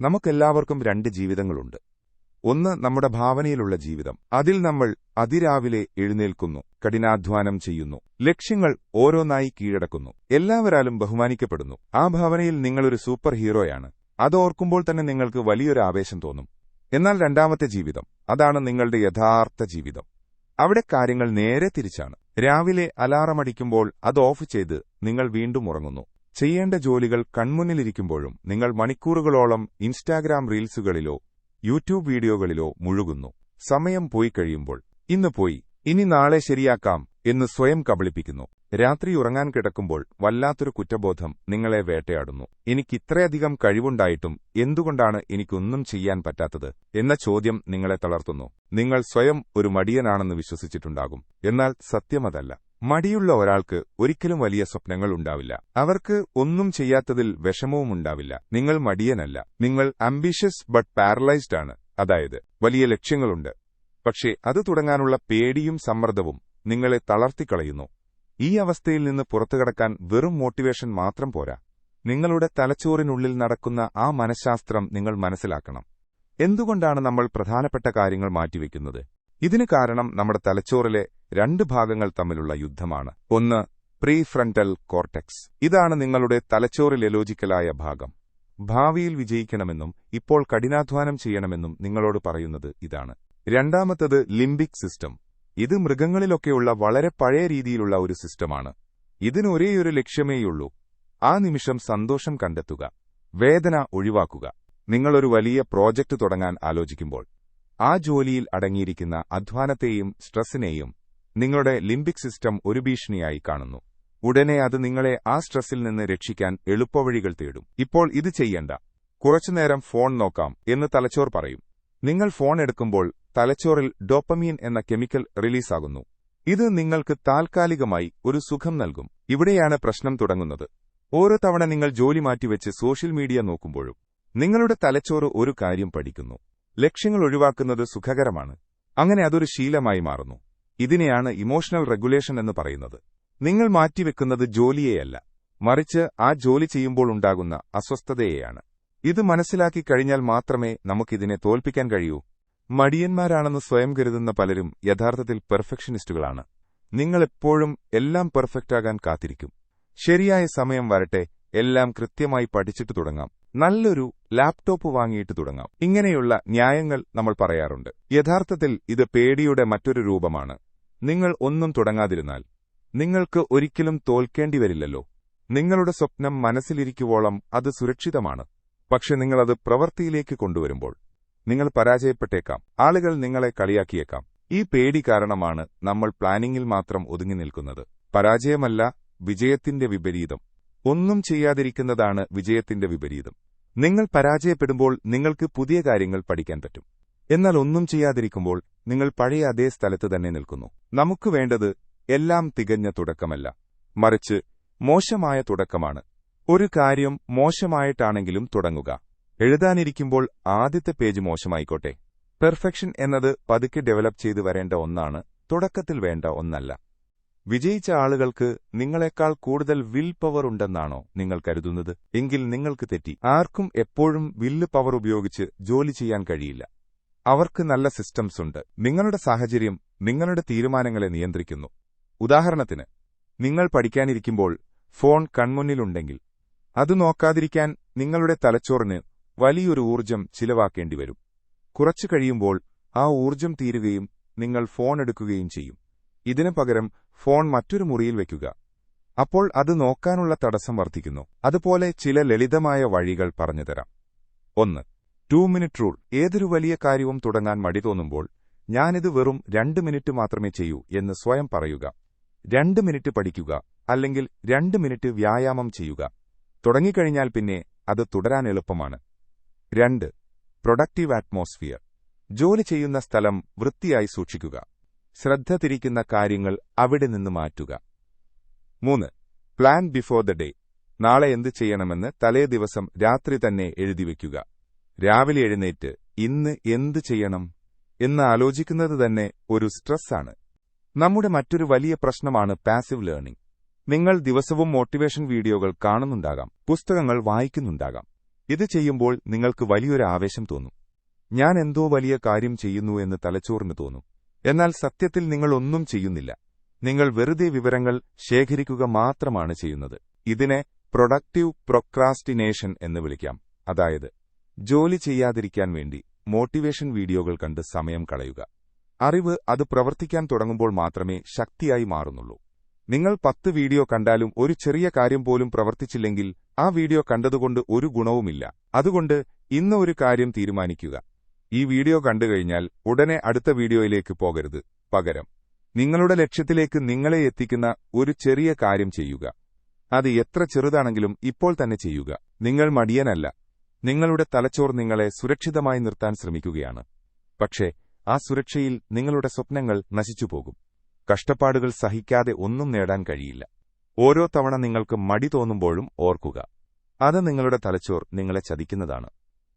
നമുക്കെല്ലാവർക്കും രണ്ട് ജീവിതങ്ങളുണ്ട്. ഒന്ന് നമ്മുടെ ഭാവനയിലുള്ള ജീവിതം. അതിൽ നമ്മൾ അതിരാവിലെ എഴുന്നേൽക്കുന്നു കഠിനാധ്വാനം ചെയ്യുന്നു ലക്ഷ്യങ്ങൾ ഓരോന്നായി കീഴടക്കുന്നു എല്ലാവരാലും ബഹുമാനിക്കപ്പെടുന്നു. ആ ഭാവനയിൽ നിങ്ങളൊരു സൂപ്പർ ഹീറോയാണ് അതോർക്കുമ്പോൾ തന്നെ നിങ്ങൾക്ക് വലിയൊരു ആവേശം തോന്നും. എന്നാൽ രണ്ടാമത്തെ ജീവിതം അതാണ് നിങ്ങളുടെ യഥാർത്ഥ ജീവിതം. അവിടെ കാര്യങ്ങൾ നേരെ തിരിച്ചാണ്. രാവിലെ അലാറമടിക്കുമ്പോൾ അത് ഓഫ് ചെയ്ത് നിങ്ങൾ വീണ്ടും ഉറങ്ങുന്നു. ചെയ്യേണ്ട ജോലികൾ കൺമുന്നിലിരിക്കുമ്പോഴും നിങ്ങൾ മണിക്കൂറുകളോളം ഇൻസ്റ്റാഗ്രാം റീൽസുകളിലോ യൂട്യൂബ് വീഡിയോകളിലോ മുഴുകുന്നു. സമയം പോയി കഴിയുമ്പോൾ ഇന്ന് പോയി ഇനി നാളെ ശരിയാക്കാം എന്ന് സ്വയം കബളിപ്പിക്കുന്നു. രാത്രി ഉറങ്ങാൻ കിടക്കുമ്പോൾ വല്ലാത്തൊരു കുറ്റബോധം നിങ്ങളെ വേട്ടയാടുന്നു. എനിക്കിത്രയധികം കഴിവുണ്ടായിട്ടും എന്തുകൊണ്ടാണ് എനിക്കൊന്നും ചെയ്യാൻ പറ്റാത്തത് എന്ന ചോദ്യം നിങ്ങളെ തളർത്തുന്നു. നിങ്ങൾ സ്വയം ഒരു മടിയനാണെന്ന് വിശ്വസിച്ചിട്ടുണ്ടാകും. എന്നാൽ സത്യമതല്ല. മടിയുള്ള ഒരാൾക്ക് ഒരിക്കലും വലിയ സ്വപ്നങ്ങൾ ഉണ്ടാവില്ല. അവർക്ക് ഒന്നും ചെയ്യാത്തതിൽ വിഷമവും ഉണ്ടാവില്ല. നിങ്ങൾ മടിയനല്ല. നിങ്ങൾ അംബിഷ്യസ് ബട്ട് പാരലൈസ്ഡ് ആണ്. അതായത് വലിയ ലക്ഷ്യങ്ങളുണ്ട്. പക്ഷേ അത് തുടങ്ങാനുള്ള പേടിയും സമ്മർദ്ദവും നിങ്ങളെ തളർത്തിക്കളയുന്നു. ഈ അവസ്ഥയിൽ നിന്ന് പുറത്തുകടക്കാൻ വെറും മോട്ടിവേഷൻ മാത്രം പോരാ. നിങ്ങളുടെ തലച്ചോറിനുള്ളിൽ നടക്കുന്ന ആ മനഃശാസ്ത്രം നിങ്ങൾ മനസ്സിലാക്കണം. എന്തുകൊണ്ടാണ് നമ്മൾ പ്രധാനപ്പെട്ട കാര്യങ്ങൾ മാറ്റിവെക്കുന്നത്? ഇതിന് കാരണം നമ്മുടെ തലച്ചോറിലെ രണ്ട് ഭാഗങ്ങൾ തമ്മിലുള്ള യുദ്ധമാണ്. ഒന്ന് പ്രീ ഫ്രണ്ടൽ കോർട്ടെക്സ്. ഇതാണ് നിങ്ങളുടെ തലച്ചോറിലെ ലോജിക്കലായ ഭാഗം. ഭാവിയിൽ വിജയിക്കണമെന്നും ഇപ്പോൾ കഠിനാധ്വാനം ചെയ്യണമെന്നും നിങ്ങളോട് പറയുന്നത് ഇതാണ്. രണ്ടാമത്തത് ലിംബിക് സിസ്റ്റം. ഇത് മൃഗങ്ങളിലൊക്കെയുള്ള വളരെ പഴയ രീതിയിലുള്ള ഒരു സിസ്റ്റമാണ്. ഇതിന് ഒരേയൊരു ലക്ഷ്യമേയുള്ളൂ. ആ നിമിഷം സന്തോഷം കണ്ടെത്തുക. വേദന ഒഴിവാക്കുക. നിങ്ങളൊരു വലിയ പ്രോജക്റ്റ് തുടങ്ങാൻ ആലോചിക്കുമ്പോൾ ആ ജോലിയിൽ അടങ്ങിയിരിക്കുന്ന അധ്വാനത്തെയും സ്ട്രെസ്സിനെയും നിങ്ങളുടെ ലിംബിക് സിസ്റ്റം ഒരു ഭീഷണിയായി കാണുന്നു. ഉടനെ അത് നിങ്ങളെ ആ സ്ട്രെസ്സിൽ നിന്ന് രക്ഷിക്കാൻ എളുപ്പവഴികൾ തേടും. ഇപ്പോൾ ഇത് ചെയ്യണ്ട. കുറച്ചുനേരം ഫോൺ നോക്കാം എന്ന് തലച്ചോർ പറയും. നിങ്ങൾ ഫോൺ എടുക്കുമ്പോൾ തലച്ചോറിൽ ഡോപ്പമീൻ എന്ന കെമിക്കൽ റിലീസാകുന്നു. ഇത് നിങ്ങൾക്ക് താൽക്കാലികമായി ഒരു സുഖം നൽകും. ഇവിടെയാണ് പ്രശ്നം തുടങ്ങുന്നത്. ഓരോ തവണ നിങ്ങൾ ജോലി മാറ്റിവെച്ച് സോഷ്യൽ മീഡിയ നോക്കുമ്പോഴും നിങ്ങളുടെ തലച്ചോറ് ഒരു കാര്യം പഠിക്കുന്നു. ലക്ഷ്യങ്ങൾ ഒഴിവാക്കുന്നത് സുഖകരമാണ്. അങ്ങനെ അതൊരു ശീലമായി മാറുന്നു. ഇതിനെയാണ് ഇമോഷണൽ റെഗുലേഷൻ എന്ന് പറയുന്നത്. നിങ്ങൾ മാറ്റിവെക്കുന്നത് ജോലിയെയല്ല. മറിച്ച് ആ ജോലി ചെയ്യുമ്പോൾ ഉണ്ടാകുന്ന അസ്വസ്ഥതയെയാണ്. ഇത് മനസ്സിലാക്കി കഴിഞ്ഞാൽ മാത്രമേ നമുക്കിതിനെ തോൽപ്പിക്കാൻ കഴിയൂ. മടിയന്മാരാണെന്ന് സ്വയം കരുതുന്ന പലരും യഥാർത്ഥത്തിൽ പെർഫെക്ഷനിസ്റ്റുകളാണ്. നിങ്ങൾ എപ്പോഴും എല്ലാം പെർഫെക്റ്റാകാൻ കാത്തിരിക്കും. ശരിയായ സമയം വരട്ടെ എല്ലാം കൃത്യമായി പഠിച്ചിട്ട് തുടങ്ങാം. നല്ലൊരു ലാപ്ടോപ്പ് വാങ്ങിയിട്ട് തുടങ്ങാം. ഇങ്ങനെയുള്ള ന്യായങ്ങൾ നമ്മൾ പറയാറുണ്ട്. യഥാർത്ഥത്തിൽ ഇത് പേടിയുടെ മറ്റൊരു രൂപമാണ്. നിങ്ങൾ ഒന്നും തുടങ്ങാതിരുന്നാൽ നിങ്ങൾക്ക് ഒരിക്കലും തോൽക്കേണ്ടി വരില്ലല്ലോ നിങ്ങളുടെ സ്വപ്നം മനസ്സിലിരിക്കുവോളം അത് സുരക്ഷിതമാണ്. പക്ഷെ നിങ്ങളത് പ്രവൃത്തിയിലേക്ക് കൊണ്ടുവരുമ്പോൾ നിങ്ങൾ പരാജയപ്പെട്ടേക്കാം. ആളുകൾ നിങ്ങളെ കളിയാക്കിയേക്കാം. ഈ പേടി കാരണമാണ് നമ്മൾ പ്ലാനിംഗിൽ മാത്രം ഒതുങ്ങി നിൽക്കുന്നത്. പരാജയമല്ല വിജയത്തിന്റെ വിപരീതം. ഒന്നും ചെയ്യാതിരിക്കുന്നതാണ് വിജയത്തിന്റെ വിപരീതം. നിങ്ങൾ പരാജയപ്പെടുമ്പോൾ നിങ്ങൾക്ക് പുതിയ കാര്യങ്ങൾ പഠിക്കാൻ പറ്റും. എന്നാൽ ഒന്നും ചെയ്യാതിരിക്കുമ്പോൾ നിങ്ങൾ പഴയ അതേ സ്ഥലത്ത് തന്നെ നിൽക്കുന്നു. നമുക്ക് വേണ്ടത് എല്ലാം തികഞ്ഞ തുടക്കമല്ല. മറിച്ച് മോശമായ തുടക്കമാണ്. ഒരു കാര്യം മോശമായിട്ടാണെങ്കിലും തുടങ്ങുക. എഴുതാനിരിക്കുമ്പോൾ ആദ്യത്തെ പേജ് മോശമായിക്കോട്ടെ. പെർഫെക്ഷൻ എന്നത് പതുക്കെ ഡെവലപ്പ് ചെയ്തു വരേണ്ട ഒന്നാണ് തുടക്കത്തിൽ വേണ്ട ഒന്നല്ല. വിജയിച്ച ആളുകൾക്ക് നിങ്ങളെക്കാൾ കൂടുതൽ വിൽ പവർ ഉണ്ടെന്നാണോ നിങ്ങൾ കരുതുന്നത്? എങ്കിൽ നിങ്ങൾക്ക് തെറ്റി. ആർക്കും എപ്പോഴും വില്ല് പവർ ഉപയോഗിച്ച് ജോലി ചെയ്യാൻ കഴിയില്ല. അവർക്ക് നല്ല സിസ്റ്റംസ് ഉണ്ട്. നിങ്ങളുടെ സാഹചര്യം നിങ്ങളുടെ തീരുമാനങ്ങളെ നിയന്ത്രിക്കുന്നു. ഉദാഹരണത്തിന് നിങ്ങൾ പഠിക്കാനിരിക്കുമ്പോൾ ഫോൺ കൺമുന്നിലുണ്ടെങ്കിൽ അത് നോക്കാതിരിക്കാൻ നിങ്ങളുടെ തലച്ചോറിന് വലിയൊരു ഊർജം ചിലവാക്കേണ്ടിവരും കുറച്ചു കഴിയുമ്പോൾ ആ ഊർജം തീരുകയും നിങ്ങൾ ഫോൺ എടുക്കുകയും ചെയ്യും. ഇതിനു പകരം ഫോൺ മറ്റൊരു മുറിയിൽ വയ്ക്കുക അപ്പോൾ അത് നോക്കാനുള്ള തടസ്സം വർദ്ധിക്കുന്നു. അതുപോലെ ചില ലളിതമായ വഴികൾ പറഞ്ഞുതരാം ഒന്ന് ടു മിനിറ്റ് റൂൾ. ഏതൊരു വലിയ കാര്യവും തുടങ്ങാൻ മടി തോന്നുമ്പോൾ ഞാനിത് വെറും രണ്ട് മിനിറ്റ് മാത്രമേ ചെയ്യൂ എന്ന് സ്വയം പറയുക. രണ്ട് മിനിറ്റ് പഠിക്കുക അല്ലെങ്കിൽ രണ്ട് മിനിറ്റ് വ്യായാമം ചെയ്യുക. തുടങ്ങിക്കഴിഞ്ഞാൽ പിന്നെ അത് തുടരാൻ എളുപ്പമാണ്. രണ്ട്. Productive atmosphere. ജോലി ചെയ്യുന്ന സ്ഥലം വൃത്തിയായി സൂക്ഷിക്കുക. ശ്രദ്ധ തിരിക്കുന്ന കാര്യങ്ങൾ അവിടെ നിന്ന് മാറ്റുക. മൂന്ന്. Plan before the day. നാളെ എന്ത് ചെയ്യണമെന്ന് തലേ ദിവസം രാത്രി തന്നെ എഴുതിവെക്കുക രാവിലെ എഴുന്നേറ്റ് ഇന്ന് എന്ത് ചെയ്യണം എന്ന് ആലോചിക്കുന്നത് തന്നെ ഒരു സ്ട്രെസ്സാണ്. നമ്മുടെ മറ്റൊരു വലിയ പ്രശ്നമാണ് പാസീവ് ലേണിംഗ്. നിങ്ങൾ ദിവസവും മോട്ടിവേഷൻ വീഡിയോകൾ കാണുന്നുണ്ടാകാം പുസ്തകങ്ങൾ വായിക്കുന്നുണ്ടാകാം. ഇത് ചെയ്യുമ്പോൾ നിങ്ങൾക്ക് വലിയൊരു ആവേശം തോന്നും. ഞാൻ എന്തോ വലിയ കാര്യം ചെയ്യുന്നു എന്ന് തലച്ചോറിന് തോന്നും. എന്നാൽ സത്യത്തിൽ നിങ്ങൾ ഒന്നും ചെയ്യുന്നില്ല. നിങ്ങൾ വെറുതെ വിവരങ്ങൾ ശേഖരിക്കുക മാത്രമാണ് ചെയ്യുന്നത്. ഇതിനെ പ്രൊഡക്റ്റീവ് പ്രൊക്രാസ്റ്റിനേഷൻ എന്ന് വിളിക്കാം. അതായത് ജോലി ചെയ്യാതിരിക്കാൻ വേണ്ടി മോട്ടിവേഷൻ വീഡിയോകൾ കണ്ട് സമയം കളയുക. അറിവ് അത് പ്രവർത്തിക്കാൻ തുടങ്ങുമ്പോൾ മാത്രമേ ശക്തിയായി മാറുന്നുള്ളൂ. നിങ്ങൾ പത്ത് വീഡിയോ കണ്ടാലും ഒരു ചെറിയ കാര്യം പോലും പ്രവർത്തിച്ചില്ലെങ്കിൽ ആ വീഡിയോ കണ്ടതുകൊണ്ട് ഒരു ഗുണവുമില്ല. അതുകൊണ്ട് ഇന്ന് ഒരു കാര്യം തീരുമാനിക്കുക. ഈ വീഡിയോ കണ്ടുകഴിഞ്ഞാൽ ഉടനെ അടുത്ത വീഡിയോയിലേക്ക് പോകരുത്. പകരം നിങ്ങളുടെ ലക്ഷ്യത്തിലേക്ക് നിങ്ങളെ എത്തിക്കുന്ന ഒരു ചെറിയ കാര്യം ചെയ്യുക. അത് എത്ര ചെറുതാണെങ്കിലും ഇപ്പോൾ തന്നെ ചെയ്യുക. നിങ്ങൾ മടിയനല്ല. നിങ്ങളുടെ തലച്ചോർ നിങ്ങളെ സുരക്ഷിതമായി നിർത്താൻ ശ്രമിക്കുകയാണ്. പക്ഷേ ആ സുരക്ഷയിൽ നിങ്ങളുടെ സ്വപ്നങ്ങൾ നശിച്ചുപോകും. കഷ്ടപ്പാടുകൾ സഹിക്കാതെ ഒന്നും നേടാൻ കഴിയില്ല. ഓരോ തവണ നിങ്ങൾക്ക് മടി തോന്നുമ്പോഴും ഓർക്കുക. അത് നിങ്ങളുടെ തലച്ചോർ നിങ്ങളെ ചതിക്കുന്നതാണ്.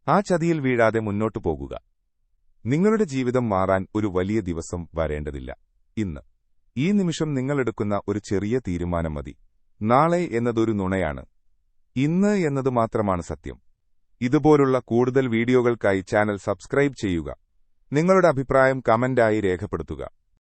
ആ ചതിയിൽ വീഴാതെ മുന്നോട്ടു പോകുക. നിങ്ങളുടെ ജീവിതം മാറാൻ ഒരു വലിയ ദിവസം വരേണ്ടതില്ല. ഇന്ന്. ഈ നിമിഷം നിങ്ങളെടുക്കുന്ന ഒരു ചെറിയ തീരുമാനം മതി. നാളെ എന്നതൊരു നുണയാണ്. ഇന്ന് എന്നത് മാത്രമാണ് സത്യം. ഇതുപോലുള്ള കൂടുതൽ വീഡിയോകൾക്കായി ചാനൽ സബ്സ്ക്രൈബ് ചെയ്യുക. നിങ്ങളുടെ അഭിപ്രായം കമന്റായി രേഖപ്പെടുത്തുക.